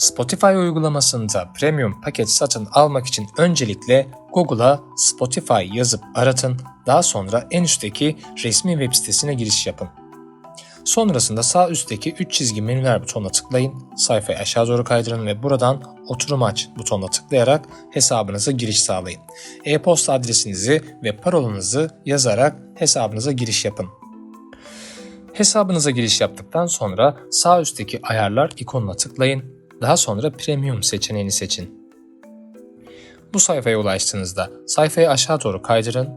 Spotify uygulamasında premium paket satın almak için öncelikle Google'a Spotify yazıp aratın. Daha sonra en üstteki resmi web sitesine giriş yapın. Sonrasında sağ üstteki 3 çizgi menüler butonuna tıklayın. Sayfayı aşağı doğru kaydırın ve buradan oturum aç butonuna tıklayarak hesabınıza giriş sağlayın. E-posta adresinizi ve parolanızı yazarak hesabınıza giriş yapın. Hesabınıza giriş yaptıktan sonra sağ üstteki ayarlar ikonuna tıklayın. Daha sonra premium seçeneğini seçin. Bu sayfaya ulaştığınızda sayfayı aşağı doğru kaydırın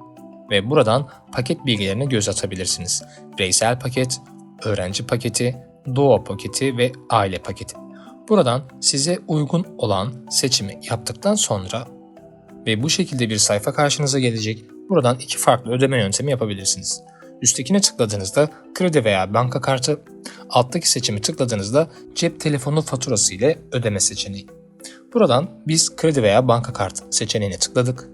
ve buradan paket bilgilerine göz atabilirsiniz. Bireysel paket, öğrenci paketi, doğa paketi ve aile paketi. Buradan size uygun olan seçimi yaptıktan sonra ve bu şekilde bir sayfa karşınıza gelecek. Buradan iki farklı ödeme yöntemi yapabilirsiniz. Üsttekine tıkladığınızda kredi veya banka kartı, alttaki seçimi tıkladığınızda cep telefonu faturası ile ödeme seçeneği. Buradan biz kredi veya banka kartı seçeneğine tıkladık.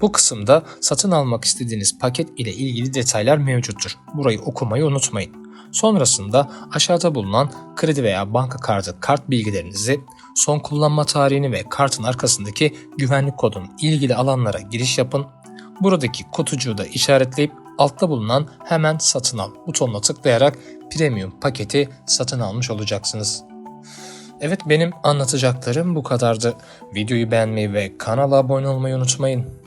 Bu kısımda satın almak istediğiniz paket ile ilgili detaylar mevcuttur. Burayı okumayı unutmayın. Sonrasında aşağıda bulunan kredi veya banka kartı kart bilgilerinizi, son kullanma tarihini ve kartın arkasındaki güvenlik kodunun ilgili alanlara giriş yapın. Buradaki kutucuğu da işaretleyip altta bulunan hemen satın al butonuna tıklayarak premium paketi satın almış olacaksınız. Evet benim anlatacaklarım bu kadardı. Videoyu beğenmeyi ve kanala abone olmayı unutmayın.